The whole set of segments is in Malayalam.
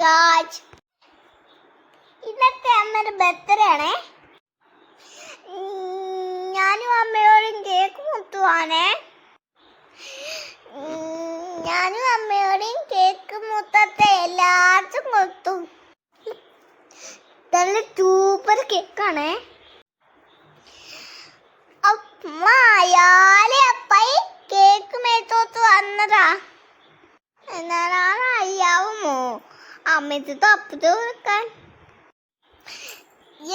ഗായ്സ് ഇന്നത്തെ അമ്മയുടെ ബർത്ത്ഡേ ആണേ. ഞാനും അമ്മയോടും കേക്ക് മുത്തുവാണേ. ഞാനും അമ്മയോടും കേക്ക് മുത്തത്തെ എല്ലാവർക്കും മുത്തും. നല്ല സൂപ്പർ കേക്കാണേ അമ്മയാലെ അപ്പായി കേക്ക് മേത്തോത്ത് വന്നതാ. എന്നാലാണ് അറിയാവുമോ അമ്മയത്ത് തപ്പത്ത് കൊടുക്കാൻ.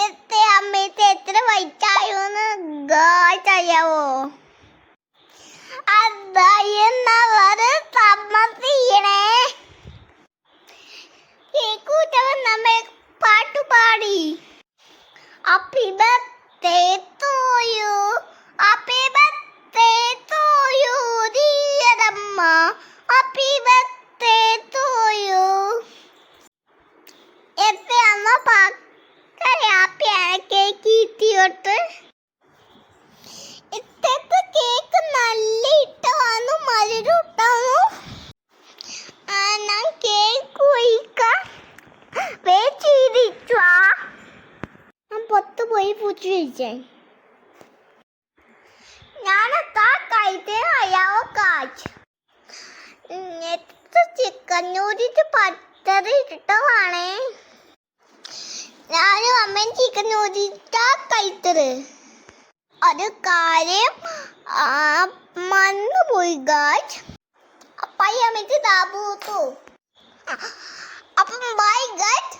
എത്ര അമ്മയത്ത് എത്ര വൈറ്റായോന്ന് സമ്മതിയണേ കേക്കൂട്ടവൻ നമ്മെ പാട്ടുപാടി. Happy birthday കിട്ടിയോട്ട് ഇത്തത്തെ കേക്ക് നല്ല ഇട്ടവാന്നു മധുരം ഇട്ടാന്നു ഞാൻ കേക്ക് ഒഴിക്കാം. വെച്ചിരിച്ചു ആ ഞാൻ പുറത്ത് പോയി പൂച്ചു കഴിച്ചേ ഞാനെത്താ കഴിച്ചേ അയാവോ കാച്ച്. ചിക്കൻ നൂഡിൽസ് പച്ചറി ഇട്ടവാണേ ഞാനും അമ്മയും ചിക്കൻ നൂഡിൽസാ കഴിച്ചത് ഒരു കാര്യം ആ, പോയി ഗാജ് അപ്പായി അമ്മയ്ക്ക് താപൂത്തു അപ്പം ബൈ ടാറ്റാ